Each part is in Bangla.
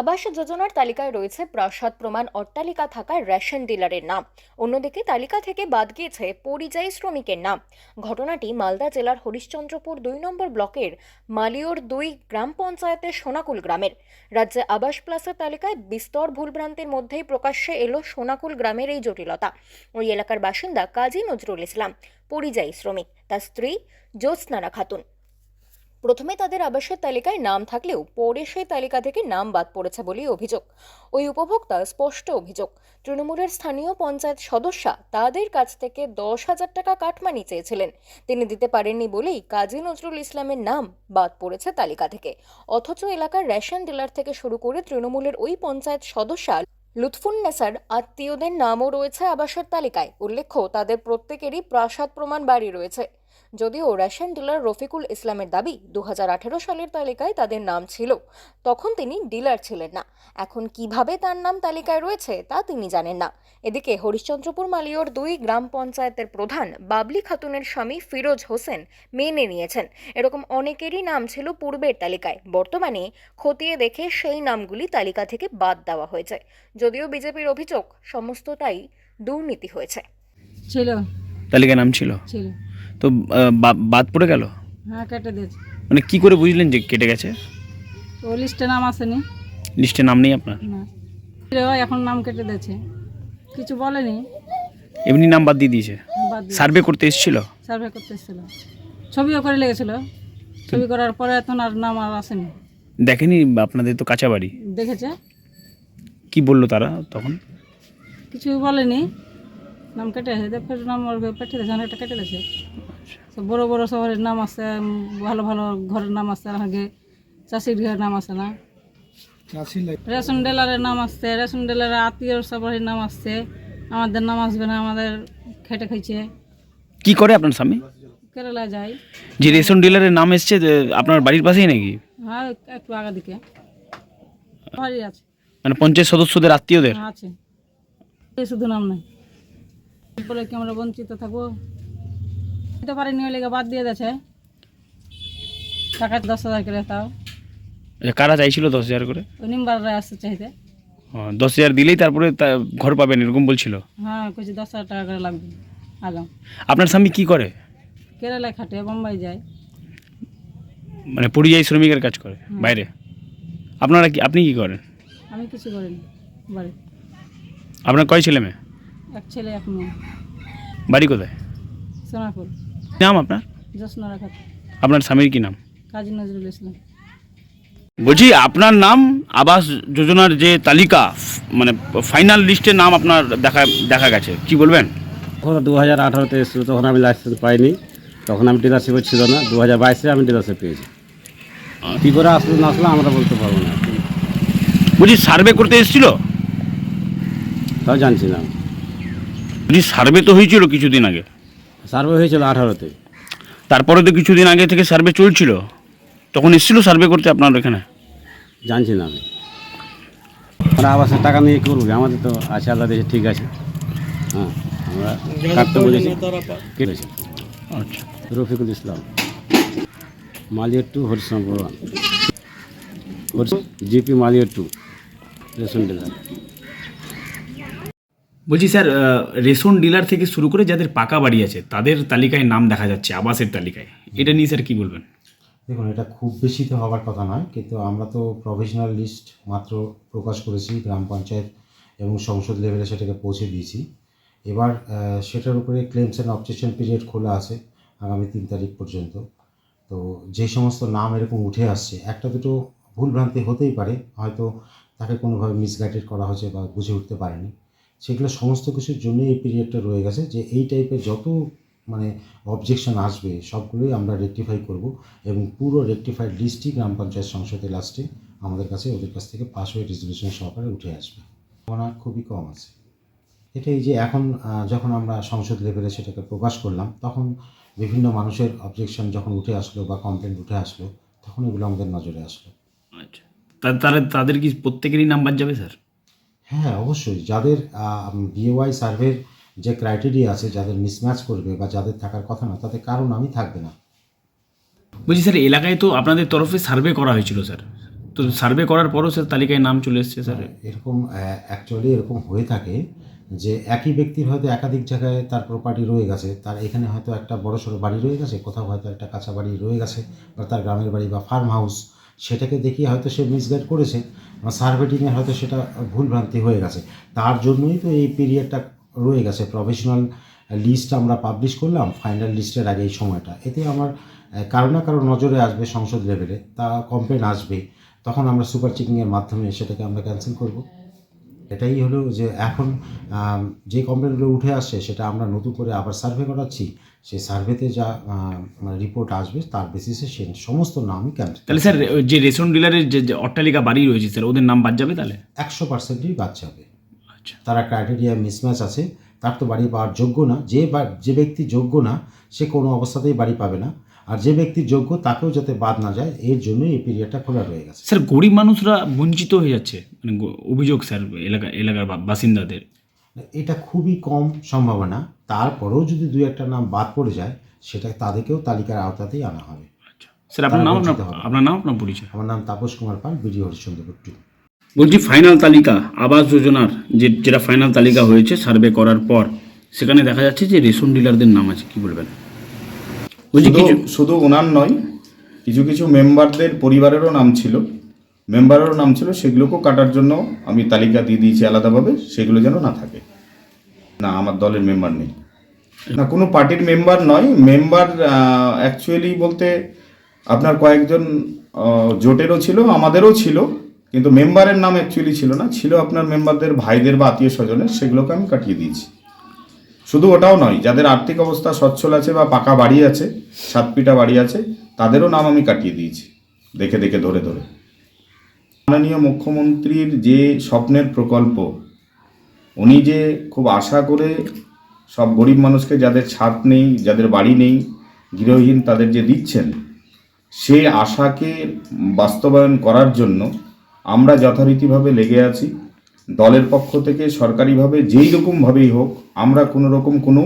আবাস যোজনার তালিকায় রয়েছে প্রাসাদ প্রমাণ অট্টালিকা থাকা রেশন ডিলারের নাম। অন্যদিকে তালিকা থেকে বাদ গিয়েছে পরিযায়ী শ্রমিকের নাম। ঘটনাটি মালদা জেলার হরিশ্চন্দ্রপুর দুই নম্বর ব্লকের মালিয়র দুই গ্রাম পঞ্চায়েতের সোনাকুল গ্রামের। রাজ্যে আবাস প্লাসের তালিকায় বিস্তর ভুলভ্রান্তির মধ্যেই প্রকাশ্যে এলো সোনাকুল গ্রামের এই জটিলতা। ওই এলাকার বাসিন্দা কাজী নজরুল ইসলাম, পরিযায়ী শ্রমিক। তার স্ত্রী জ্যোৎস্নারা খাতুন। প্রথমে তাদের আবাসের তালিকায় নাম থাকলেও পরে সেই তালিকা থেকে নাম বাদ পড়েছে বলেই অভিযোগ। ওই উপভোক্তা স্পষ্ট অভিযোগ, তৃণমূলের স্থানীয় পঞ্চায়েত সদস্যা তাদের কাছ থেকে দশ হাজার টাকা কাটমানি চেয়েছিলেন। তিনি দিতে পারেননি বলেই কাজী নজরুল ইসলামের নাম বাদ পড়েছে তালিকা থেকে। অথচ এলাকার রেশন ডিলার থেকে শুরু করে তৃণমূলের ওই পঞ্চায়েত সদস্যা লুৎফুন্নেসার আত্মীয়দের নামও রয়েছে আবাসের তালিকায়। উল্লেখ্য, তাদের প্রত্যেকেরই প্রাসাদ প্রমাণ বাড়ি রয়েছে। যদিও রেশন ডিলার রফিকুল ইসলামের দাবি দুহাজার আঠারো সালের তালিকায় তাদের নাম ছিল তখন তিনি ডিলার ছিলেন না। এখন কীভাবে তার নাম তালিকায় রয়েছে তা তিনি জানেন না। এদিকে হরিশ্চন্দ্রপুর মালিয়র দুই গ্রাম পঞ্চায়েতের প্রধান বাবলি খাতুনের স্বামী ফিরোজ হোসেন মেনে নিয়েছেন। এরকম অনেকেরই নাম ছিল পূর্বের তালিকায়। বর্তমানে খতিয়ে দেখে সেই নামগুলি তালিকা থেকে বাদ দেওয়া হয়েছে। যদিও বিজেপির অভিযোগ সমস্তটাই দুর্নীতি হয়েছে। ছিল। তালিকায় নাম ছিল? ছিল। তো বাদ পড়ে গেল? হ্যাঁ কেটে দিয়েছে। মানে কি করে বুঝলেন যে কেটে গেছে? তো লিস্টে নাম আসেনি। লিস্টে নাম নেই আপনার? না। এখন নাম কেটে দিয়েছে। কিছু বলেনি। এমনি নাম বাদ দিয়ে দিয়েছে? সার্ভে করতে এসেছিল? সার্ভে করতে এসেছিল। ছবিও করে লেগেছিল। ছবি করার পরে এখন আর নাম আর আসেনি। দেখেনি আপনাদের তো কাঁচা বাড়ি? দেখেছে। কি বলল তারা তখন? কিছু বলেনি। নাম কেটে ফের নাম ওর পেটে দিয়েছে। অনেকটা কেটে দিয়েছে। বড় বড় শহরের নাম আছে ভালো ভালো ঘরের নাম আছে আগে চাষির ঘরের নাম আছে না? রেশন ডিলারের নাম আসছে রেশন ডিলারের আত্মীয় সবারই নাম আসছে আমাদের নাম আসবে না আমাদের খেটে খাইছে। কি করে আপনার স্বামী? কেরালা যাই যে রেশন ডিলারের নাম এসছে আপনার বাড়ির পাশেই নাকি? হ্যাঁ একটু আগে দিকে। ভারী আছে। মানে পঞ্চায়েত সদস্যদের আত্মীয়দের? হ্যাঁ, আছে। এই শুধু নাম নাই। বলে কি আমরা বঞ্চিত থাকব? দিতে পারিনি ওই লেগে বাদ দিয়ে দিয়েছে। টাকা দশ হাজার করে তাও। আচ্ছা, কারা চাইছিল দশ হাজার করে? ওই নিম্বাররা আসছে চাইতে। দশ হাজার দিলেই তারপরে ঘর পাবেন এরকম বলছিল? হ্যাঁ কইছি দশ হাজার টাকা করে লাগবে আগাম। আপনার স্বামী কি করে? কেরালায় খাটে বোম্বাই যায়। মানে পরিযায়ী শ্রমিকের কাজ করে বাইরে? আপনারা কি আপনি কি করেন? আমি কিছু করিনি বাড়ি। আপনার কয় ছেলে মেয়ে? এক ছেলে এক মেয়ে। বাড়ি কোথায়? সোনাপুর নাম আপনার? আপনার স্বামীর কি নাম? কাজী নজরুল ইসলাম। বলছি আপনার নাম আবাস যোজনার যে তালিকা মানে ফাইনাল লিস্টে নাম আপনার দেখা দেখা গেছে কি বলবেন? দু হাজার আঠারোতে এসেছিল তখন আমি লাইসেন্স পাইনি। তখন আমি ডিলারশিপে ছিল না দু হাজার বাইশে আমি ডিলারশিপ পেয়েছি। কী করে আসলো না আসলো আমরা বলতে পারব না। বলছি সার্ভে করতে এসেছিল? তাও জানছি না বলছি সার্ভে তো হয়েছিল কিছুদিন আগে। সার্ভে হয়েছিল আঠারোতে। তারপরে তো কিছুদিন আগে থেকে সার্ভে চলছিল। তখন এসেছিল সার্ভে করতে আপনার এখানে জানছি না আমি আমরা আবাসের টাকা নিয়ে করব? আমাদের তো আছে আল্লাহ দেশে ঠিক আছে। হ্যাঁ আমরা কাটতে বলেছি। আচ্ছা। Rafiqul Islam. Maliar to Harishrampur GP Maliar to ration dealer. বলছি স্যার রেশন ডিলার থেকে শুরু করে যাদের পাকা বাড়ি আছে, তাদের তালিকায় নাম দেখা যাচ্ছে, আবাসের তালিকায়। এটা নিয়ে স্যার কী বলবেন? দেখুন, এটা খুব বেশি তো হওয়ার কথা নয়, কিন্তু আমরা তো প্রভিশনাল লিস্ট মাত্র প্রকাশ করেছি গ্রাম পঞ্চায়েত এবং সংসদ লেভেলে সেটাকে পৌঁছে দিয়েছি। এবার সেটার উপরে ক্লেমস অ্যান্ড অবজেকশন পিরিয়ড খোলা আছে আগামী তিন তারিখ পর্যন্ত। তো যে সমস্ত নাম এরকম উঠে আসছে, একটা দুটো ভুলভ্রান্তি হতেই পারে, হয়তো তাকে কোনোভাবে মিসগাইডেড করা হয়েছে বা বুঝে উঠতে পারেনি। সেগুলো সমস্ত কিছুর জন্য এই পিরিয়ডটা রয়ে গেছে যে এই টাইপের যত মানে অবজেকশন আসবে সবগুলোই আমরা রেকটিফাই করব এবং পুরো রেকটিফাইড লিস্টই গ্রাম পঞ্চায়েত সংসদে লাস্টে আমাদের কাছে ওদের কাছ থেকে পাস হয়ে রেজলিউশন সহকারে উঠে আসবে। সম্ভাবনা খুবই কম আছে। এটাই যে এখন যখন আমরা সংসদ লেভেলে সেটাকে প্রকাশ করলাম, তখন বিভিন্ন মানুষের অবজেকশন যখন উঠে আসলো বা কমপ্লেন উঠে আসলো, তখন এগুলো আমাদের নজরে আসলো। আচ্ছা। তা- তারা তাদের কি প্রত্যেকেরই নাম্বার যাবে স্যার হ্যাঁ অবশ্যই। যাদের বিওয়াই সার্ভের যে ক্রাইটেরিয়া আছে যাদের মিসম্যাচ করবে বা যাদের থাকার কথা না তাদের কারণ আমি থাকবে না। বলছি স্যার এলাকায় তো আপনাদের তরফে সার্ভে করা হয়েছিল স্যার। তো সার্ভে করার পরও স্যার তালিকায় নাম চলে এসছে স্যার। এরকম অ্যাকচুয়ালি এরকম হয়ে থাকে যে একই ব্যক্তির হয়তো একাধিক জায়গায় তার প্রপার্টি রয়ে গেছে তার এখানে হয়তো একটা বড় সড়ো বাড়ি রয়ে গেছে কোথাও হয়তো একটা কাঁচা বাড়ি রয়ে গেছে বা তার গ্রামের বাড়ি বা ফার্ম হাউস সেটাকে দেখিয়ে হয়তো সে মিসগাইড করেছে। সার্ভেটিংয়ে হয়তো সেটা ভুলভ্রান্তি হয়ে গেছে। তার জন্যই তো এই পিরিয়ডটা রয়ে গেছে। প্রফেশনাল লিস্ট আমরা পাবলিশ করলাম ফাইনাল লিস্টের আগে এই সময়টা। এতে আমার কারও না কারও নজরে আসবে সংসদ লেভেলে তা কমপ্লেন আসবে। তখন আমরা সুপার চেকিংয়ের মাধ্যমে সেটাকে আমরা ক্যান্সেল করব। এটাই হলো যে এখন যে কমপ্লেনগুলো উঠে আসছে সেটা আমরা নতুন করে আবার সার্ভে করাচ্ছি। সেই সার্ভেতে যা রিপোর্ট আসবে তার বেসিসে সে সমস্ত নামই ক্যান্সেল তাহলে স্যার যে রেশন ডিলারের যে যে অট্টালিকা বাড়ি রয়েছে স্যার ওদের নাম বাদ যাবে তাহলে? একশো পার্সেন্টই বাদ যাবে। আচ্ছা। তারা ক্রাইটেরিয়া মিসম্যাচ আছে। তার তো বাড়ি পাওয়ার যোগ্য না। যে বা- যে ব্যক্তি যোগ্য না সে কোনো অবস্থাতেই বাড়ি পাবে না। আর যে ব্যক্তি যোগ্য তাকেও যাতে বাদ না যায় এর জন্যই এই পিরিয়ডটা খোলা রয়ে গেছে। স্যার গরিব মানুষরা বঞ্চিত হয়ে যাচ্ছে মানে অভিযোগ স্যার এলাকা এলাকার বা- বাসিন্দাদের। এটা খুবই কম সম্ভাবনা তারপরেও যদি দুই একটা নাম বাদ পড়ে যায় সেটা তাদেরকেও তালিকার আওতাতেই আনা হবে। আচ্ছা। স্যার আপনার নাম আপনার হবে। আপনার নাম আপনার পরিচয়? আমার নাম তাপস কুমার পাল বিডি হরিশ্চন্দ্রপুর টু বলছি ফাইনাল তালিকা আবাস যোজনার যে যেটা ফাইনাল তালিকা হয়েছে সার্ভে করার পর সেখানে দেখা যাচ্ছে যে রেশন ডিলারদের নাম আছে কি বলবেন? কিছু শুধু ওনার নয় কিছু কিছু মেম্বারদের পরিবারেরও নাম ছিল। মেম্বারেরও নাম ছিল সেগুলোকেও কাটার জন্য আমি তালিকা দিয়ে দিয়েছি আলাদাভাবে সেগুলো যেন না থাকে। না আমার দলের মেম্বার নেই। না কোনো পার্টির মেম্বার নয়। মেম্বার অ্যাকচুয়ালি বলতে আপনার কয়েকজন জোটেরও ছিল আমাদেরও ছিল কিন্তু মেম্বারের নাম অ্যাকচুয়ালি ছিল না। ছিল আপনার মেম্বারদের ভাইদের বা আত্মীয় স্বজনের সেগুলোকে আমি কাটিয়ে দিয়েছি। শুধু ওটাও নয়, যাদের আর্থিক অবস্থা সচ্ছল আছে বা পাকা বাড়ি আছে সাত পিটা বাড়ি আছে, তাদেরও নাম আমি কাটিয়ে দিয়েছি, দেখে দেখে ধরে ধরে। মাননীয় মুখ্যমন্ত্রীর যে স্বপ্নের প্রকল্প, উনি যে খুব আশা করে সব গরিব মানুষকে যাদের ছাদ নেই, যাদের বাড়ি নেই, গৃহহীন তাদের যে দিচ্ছেন, সে আশাকে বাস্তবায়ন করার জন্য আমরা যথারীতিভাবে লেগে আছি। দলের পক্ষ থেকে সরকারিভাবে যেই রকমভাবেই হোক আমরা কোনো রকম কোনো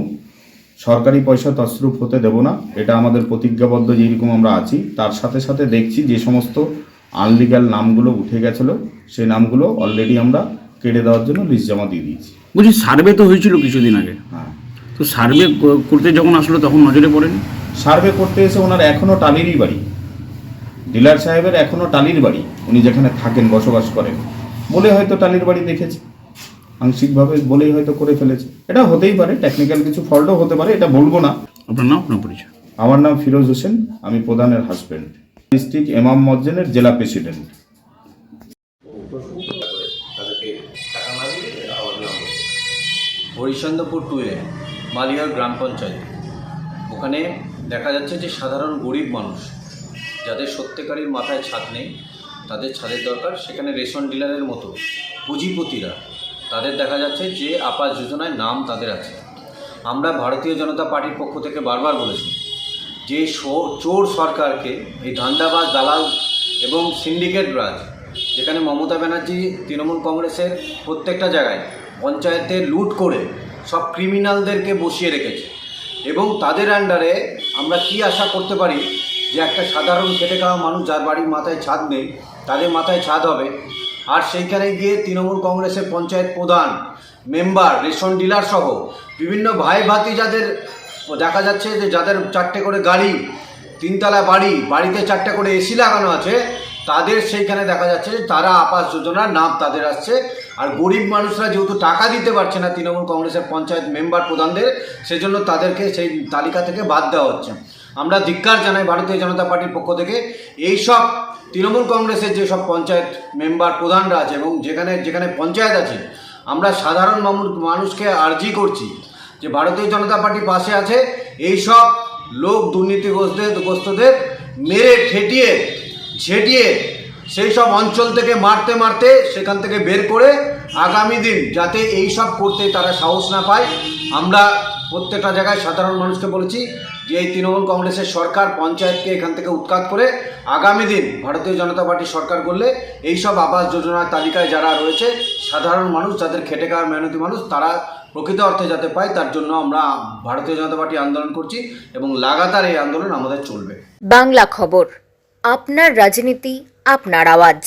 সরকারি পয়সা তসরুপ হতে দেব না। এটা আমাদের প্রতিজ্ঞাবদ্ধ যেই রকম আমরা আছি তার সাথে সাথে দেখছি যে সমস্ত আনলিগাল নামগুলো উঠে গেছিল সেই নামগুলো অলরেডি আমরা কেটে দেওয়ার জন্য লিস্ট জমা দিয়ে দিয়েছি। বলছি সার্ভে তো হয়েছিল কিছুদিন আগে। হ্যাঁ। তো সার্ভে করতে যখন আসলো তখন নজরে পড়েনি? সার্ভে করতে এসে ওনার এখনও টালিরই বাড়ি। ডিলার সাহেবের এখনও টালির বাড়ি। উনি যেখানে থাকেন বসবাস করেন। বলে হয়তো টালির বাড়ি দেখেছে। আংশিকভাবে বলেই হয়তো করে ফেলেছে। এটা হতেই পারে টেকনিক্যাল কিছু ফল্টও হতে পারে এটা বলব না। আপনার নাম আপনার পরিচয়? আমার নাম ফিরোজ হোসেন আমি প্রধানের হাজব্যান্ড ডিস্ট্রিক্ট এমাম মজ্জেনের জেলা প্রেসিডেন্ট হরিচন্দ্রপুর টুয়ে মালিয়ার গ্রাম পঞ্চায়েত। ওখানে দেখা যাচ্ছে যে সাধারণ গরিব মানুষ যাদের সত্যিকারের মাথায় ছাদ নেই তাদের ছাদের দরকার, সেখানে রেশন ডিলারের মতো পুঁজিপতিরা। তাদের দেখা যাচ্ছে যে আপাস যোজনায় নাম তাদের আছে। আমরা ভারতীয় জনতা পার্টির পক্ষ থেকে বারবার বলেছি যে চোর সরকারকে এই ধান্দাবাজ দালাল এবং সিন্ডিকেট রাজ, যেখানে মমতা ব্যানার্জি, তৃণমূল কংগ্রেসের প্রত্যেকটা জায়গায় পঞ্চায়েতে লুট করে সব ক্রিমিনালদেরকে বসিয়ে রেখেছে। এবং তাদের আন্ডারে আমরা কি আশা করতে পারি যে একটা সাধারণ খেটে খাওয়া মানুষ যার বাড়ির মাথায় ছাদ নেই তাদের মাথায় ছাদ হবে। আর সেইখানে গিয়ে তৃণমূল কংগ্রেসের পঞ্চায়েত প্রধান, মেম্বার, রেশন ডিলার সহ বিভিন্ন ভাই ভাতি যাদের দেখা যাচ্ছে যে যাদের চারটে করে গাড়ি, তিনতলা বাড়ি, বাড়িতে চারটে করে এসি লাগানো আছে, তাদের সেইখানে দেখা যাচ্ছে যে তারা আবাস যোজনার নাম তাদের আসছে। আর গরিব মানুষরা যেহেতু টাকা দিতে পারছে না তৃণমূল কংগ্রেসের পঞ্চায়েত মেম্বার প্রধানদের, সেজন্য তাদেরকে সেই তালিকা থেকে বাদ দেওয়া হচ্ছে। আমরা ধিক্কার জানাই ভারতীয় জনতা পার্টির পক্ষ থেকে। এইসব তৃণমূল কংগ্রেসের যেসব পঞ্চায়েত মেম্বার প্রধানরা আছে এবং যেখানে যেখানে পঞ্চায়েত আছে, আমরা সাধারণ মানুষকে আর্জি করছি যে ভারতীয় জনতা পার্টি পাশে আছে এই সব লোক দুর্নীতিগ্রস্তদের গ্রস্তদের মেরে ঠেটিয়ে ঝেটিয়ে সেই সব অঞ্চল থেকে মারতে মারতে সেখান থেকে বের করে আগামী দিন যাতে এই সব করতে তারা সাহস না পায়, আমরা প্রত্যেকটা জায়গায় সাধারণ মানুষকে বলেছি যে এই তৃণমূল কংগ্রেসের সরকার পঞ্চায়েতকে এখান থেকে উৎখাত করে আগামী দিন ভারতীয় জনতা পার্টি সরকার করলে এই সব আবাস যোজনার তালিকায় যারা রয়েছে, সাধারণ মানুষ, যাদের খেটে খাওয়া মেহনতি মানুষ, তারা প্রকৃত অর্থে যাতে পায়, তার জন্য আমরা ভারতীয় জনতা পার্টি আন্দোলন করছি এবং লাগাতার এই আন্দোলন আমাদের চলবে। বাংলা খবর, আপনার রাজনীতি, আপনার আওয়াজ।